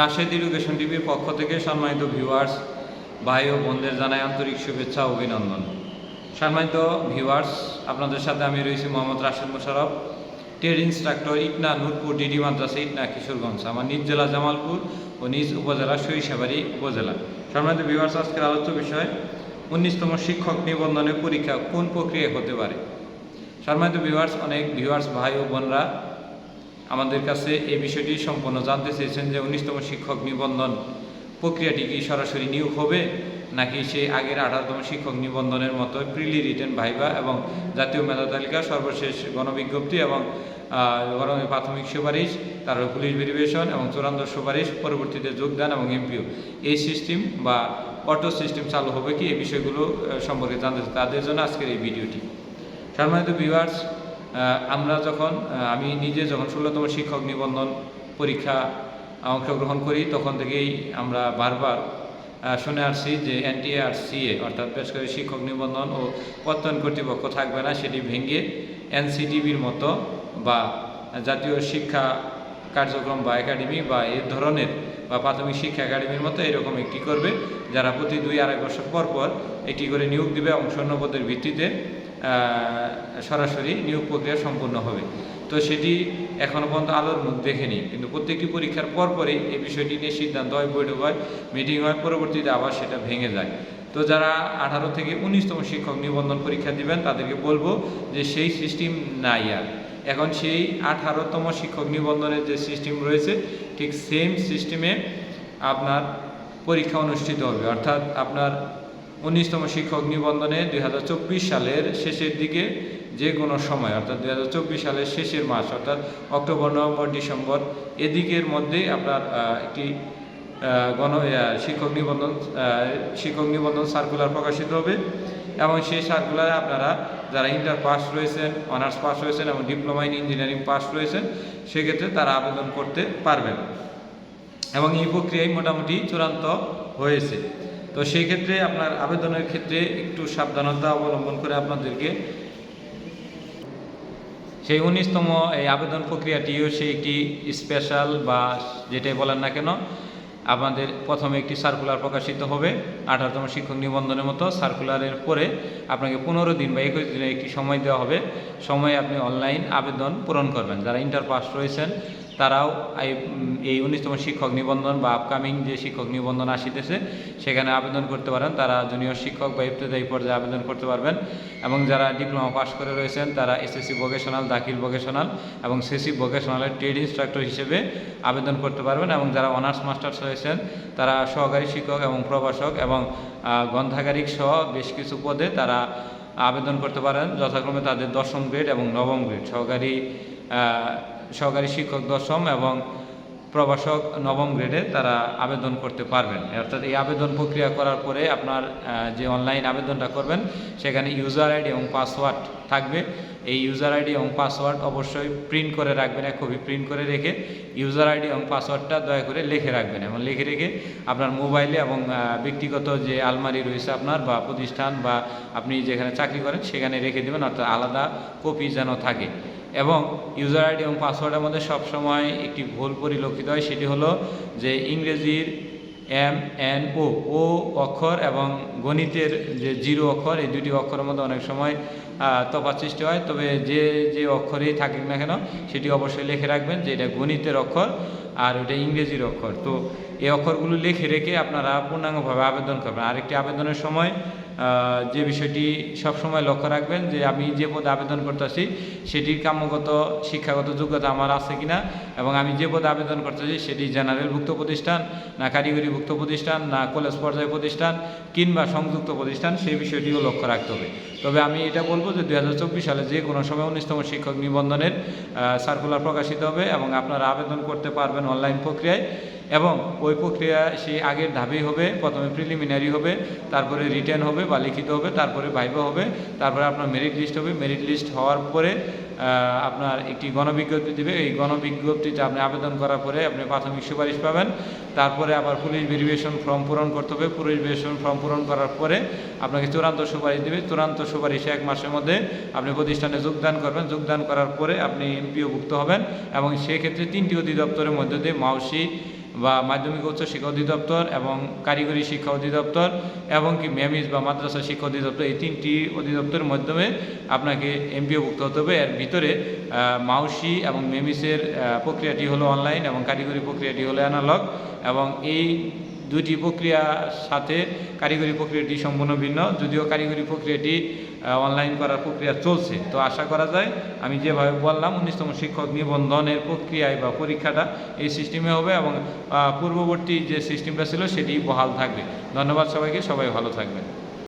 Rashed education টিভির পক্ষ থেকে সম্মানিত ভিউয়ার্স ভাই ও বোনদের জানাই আন্তরিক শুভেচ্ছা অভিনন্দন। সম্মানিত ভিউয়ার্স আপনাদের সাথে আমি রয়েছি Mohammad Rashed Mosharraf trade instructor Itna Nurpur, DD Madrasa, Itna Kishoreganj, আমার নিজ জেলা জামালপুর ও নিজ উপজেলা সরিষাবাড়ি উপজেলা। সম্মানিত ভিউয়ার্স আজকের আলোচ্য বিষয়, উনিশতম শিক্ষক নিবন্ধনের পরীক্ষা কোন প্রক্রিয়ায় হতে পারে? সম্মানিত ভিউয়ার্স অনেক ভিউয়ার্স ভাই ও বোনরা আমাদের কাছে এই বিষয়টি সম্পূর্ণ জানতে চেয়েছেন যে উনিশতম শিক্ষক নিবন্ধন প্রক্রিয়াটি কি সরাসরি নিয়োগ হবে, নাকি সেই আগের আঠারোতম শিক্ষক নিবন্ধনের মতো প্রিলি রিটার্ন ভাইবা এবং জাতীয় মেধা তালিকা, সর্বশেষ গণবিজ্ঞপ্তি এবং প্রাথমিক সুপারিশ তারপর পুলিশ ভেরিফিকেশন এবং চূড়ান্ত সুপারিশ পরবর্তীতে যোগদান এবং এমপিও এই সিস্টেম বা অটো সিস্টেম চালু হবে কি, এই বিষয়গুলো সম্পর্কে জানতে। তাদের জন্য আজকের এই ভিডিওটি সম্মানিত ভিউয়ার্স আমরা যখন আমি নিজে যখন ষোলোতম শিক্ষক নিবন্ধন পরীক্ষা অংশগ্রহণ করি, তখন থেকেই আমরা বারবার শুনে আসছি যে এনটিআর সিএ অর্থাৎ বেসরকারি শিক্ষক নিবন্ধন ও প্রত্যয়ন কর্তৃপক্ষ থাকবে না, সেটি ভেঙে এনসিটিভির মতো বা জাতীয় শিক্ষা কার্যক্রম বা একাডেমি বা এই ধরনের বা প্রাথমিক শিক্ষা একাডেমির মতো এরকম একটি করবে, যারা প্রতি দুই আড়াই বছর পর পর একটি করে নিয়োগ দিবে এবং স্বর্ণপদের ভিত্তিতে। সরাসরি নিয়োগ প্রক্রিয়া সম্পূর্ণ হবে। তো সেটি এখনও পর্যন্ত আলোর মুখ দেখেনি। কিন্তু প্রত্যেকটি পরীক্ষার পরপরই এই বিষয়টি নিয়ে সিদ্ধান্ত হয়, বৈঠক হয় মিটিং হয়, পরবর্তীতে আবার সেটা ভেঙে যায়। তো যারা আঠারো থেকে উনিশতম শিক্ষক নিবন্ধন পরীক্ষা দিবেন, তাদেরকে বলব যে সেই সিস্টেম নাই আর। এখন সেই আঠারোতম শিক্ষক নিবন্ধনের যে সিস্টেম রয়েছে, ঠিক সেম সিস্টেমে আপনার পরীক্ষা অনুষ্ঠিত হবে। অর্থাৎ আপনার উনিশতম শিক্ষক নিবন্ধনে দুই হাজার চব্বিশ সালের শেষের দিকে যে কোনো সময়, অর্থাৎ দুই হাজার চব্বিশ সালের শেষের মাস, অর্থাৎ অক্টোবর, নভেম্বর, ডিসেম্বর, এদিকের মধ্যেই আপনার একটি গণ শিক্ষক নিবন্ধন শিক্ষক নিবন্ধন সার্কুলার প্রকাশিত হবে এবং সেই সার্কুলারে আপনারা যারা ইন্টার পাস রয়েছেন অনার্স পাস রয়েছেন এবং ডিপ্লোমা ইন ইঞ্জিনিয়ারিং পাস রয়েছেন, সেক্ষেত্রে তারা আবেদন করতে পারবেন এবং এই প্রক্রিয়ায় মোটামুটি চূড়ান্ত হয়েছে। তো সেই ক্ষেত্রে আপনার আবেদনের ক্ষেত্রে একটু সাবধানতা অবলম্বন করে আপনাদেরকে সেই উনিশতম এই আবেদন প্রক্রিয়াটিও সেই একটি স্পেশাল বা যেটাই বলেন না কেন, আমাদের প্রথমে একটি সার্কুলার প্রকাশিত হবে। আঠারোতম শিক্ষক নিবন্ধনের মতো সার্কুলারের পরে আপনাকে পনেরো দিন বা একুশ দিনের একটি সময় দেওয়া হবে। সময়ে আপনি অনলাইন আবেদন পূরণ করবেন। যারা ইন্টার পাস রয়েছেন তারাও এই- উনিশতম শিক্ষক নিবন্ধন বা আপকামিং যে শিক্ষক নিবন্ধন আসিতেছে, সেখানে আবেদন করতে পারেন। তারা জুনিয়র শিক্ষক বা ইফতেদায়ী পর্যায়ে আবেদন করতে পারবেন। এবং যারা ডিপ্লোমা পাস করে রয়েছেন, তারা এসএসসি ভোকেশনাল দাখিল ভোকেশনাল এবং সিসি ভোকেশনালের ট্রেড ইনস্ট্রাক্টর হিসেবে আবেদন করতে পারবেন। এবং যারা অনার্স মাস্টার্স রয়েছেন, তারা সহকারী শিক্ষক এবং প্রভাষক এবং গ্রন্থাগারিক সহ বেশ কিছু পদে তারা আবেদন করতে পারেন। যথাক্রমে তাদের দশম গ্রেড এবং নবম গ্রেড সহকারী সহকারী শিক্ষক দশম এবং প্রভাষক নবম গ্রেডে তারা আবেদন করতে পারবেন। অর্থাৎ এই আবেদন প্রক্রিয়া করার পরে আপনার যে অনলাইন আবেদনটা করবেন, সেখানে ইউজার আইডি এবং পাসওয়ার্ড থাকবে। এই ইউজার আইডি এবং পাসওয়ার্ড অবশ্যই প্রিন্ট করে রাখবেন, এক কপি প্রিন্ট করে রেখে ইউজার আইডি এবং পাসওয়ার্ডটা দয়া করে লিখে রাখবেন এবং লিখে রেখে আপনার মোবাইলে এবং ব্যক্তিগত যে আলমারি রয়েছে আপনার বা প্রতিষ্ঠান বা আপনি যেখানে চাকরি করেন, সেখানে রেখে দেবেন, অর্থাৎ আলাদা কপি যেন থাকে। এবং ইউজার আইডি এবং পাসওয়ার্ডের মধ্যে সবসময় একটি ভুল পরিলক্ষিত হয়, সেটি হলো যে ইংরেজির এম এন ও ও অক্ষর এবং গণিতের যে জিরো অক্ষর, এই দুটি অক্ষরের মধ্যে অনেক সময় তফাৎ সৃষ্টি হয়। তবে যে যে অক্ষরেই থাকুক না কেন, সেটি অবশ্যই লিখে রাখবেন যে এটা গণিতের অক্ষর আর ওটা ইংরেজির অক্ষর। তো এই অক্ষরগুলো লিখে রেখে আপনারা পূর্ণাঙ্গভাবে আবেদন করবেন। আরেকটি আবেদনের সময় যে বিষয়টি সবসময় লক্ষ্য রাখবেন যে আমি যে পদে আবেদন করতেছি, সেটির কাম্যগত, শিক্ষাগত যোগ্যতা আমার আছে কিনা এবং আমি যে পদে আবেদন করতেছি, সেটি জেনারেলভুক্ত প্রতিষ্ঠান, না কারিগরিভুক্ত প্রতিষ্ঠান, না কলেজ পর্যায়ে প্রতিষ্ঠান কিংবা সংযুক্ত প্রতিষ্ঠান সেই বিষয়টিও লক্ষ্য রাখতে হবে। তবে আমি এটা বলব যে দু হাজার চব্বিশ সালে যে কোনো সময় উনিশতম শিক্ষক নিবন্ধনের সার্কুলার প্রকাশিত হবে এবং আপনারা আবেদন করতে পারবেন অনলাইন প্রক্রিয়ায়। এবং ওই প্রক্রিয়া সেই আগের ধাপেই হবে, প্রথমে প্রিলিমিনারি হবে, তারপরে রিটার্ন হবে বা লিখিত হবে, তারপরে ভাইবা হবে, তারপরে আপনার মেরিট লিস্ট হবে। মেরিট লিস্ট হওয়ার পরে আপনার একটি গণবিজ্ঞপ্তি দেবে। এই গণবিজ্ঞপ্তিতে আপনি আবেদন করার পরে আপনি প্রাথমিক সুপারিশ পাবেন। তারপরে আবার পুলিশ ভেরিফিকেশন ফর্ম পূরণ করতে হবে। পুলিশ ভেরিফিকেশন ফর্ম পূরণ করার পরে আপনাকে চূড়ান্ত সুপারিশ দেবে। চূড়ান্ত সুপারিশে এক মাসের মধ্যে আপনি প্রতিষ্ঠানে যোগদান করবেন। যোগদান করার পরে আপনি এমপিওভুক্ত হবেন এবং সেক্ষেত্রে তিনটি অধিদপ্তরের মধ্যে দিয়ে মাউসি বা মাধ্যমিক উচ্চ শিক্ষা অধিদপ্তর এবং কারিগরি শিক্ষা অধিদপ্তর এবং কি মেমিস বা মাদ্রাসা শিক্ষা অধিদপ্তর, এই তিনটি অধিদপ্তরের মাধ্যমে আপনাকে এমপিও ভুক্ত হতে হবে। এর ভিতরে মাউসি এবং মেমিসের প্রক্রিয়াটি হলো অনলাইন এবং কারিগরি প্রক্রিয়াটি হলো অ্যানালগ এবং এই দুটি প্রক্রিয়ার সাথে কারিগরি প্রক্রিয়াটি সম্পূর্ণ ভিন্ন। যদিও কারিগরি প্রক্রিয়াটি অনলাইন করার প্রক্রিয়া চলছে। তো আশা করা যায়, আমি যেভাবে বললাম, উনিশতম শিক্ষক নিবন্ধনের প্রক্রিয়ায় বা পরীক্ষাটা এই সিস্টেমে হবে এবং পূর্ববর্তী যে সিস্টেমটা ছিল সেটি বহাল থাকবে। ধন্যবাদ সবাইকে, সবাই ভালো থাকবেন।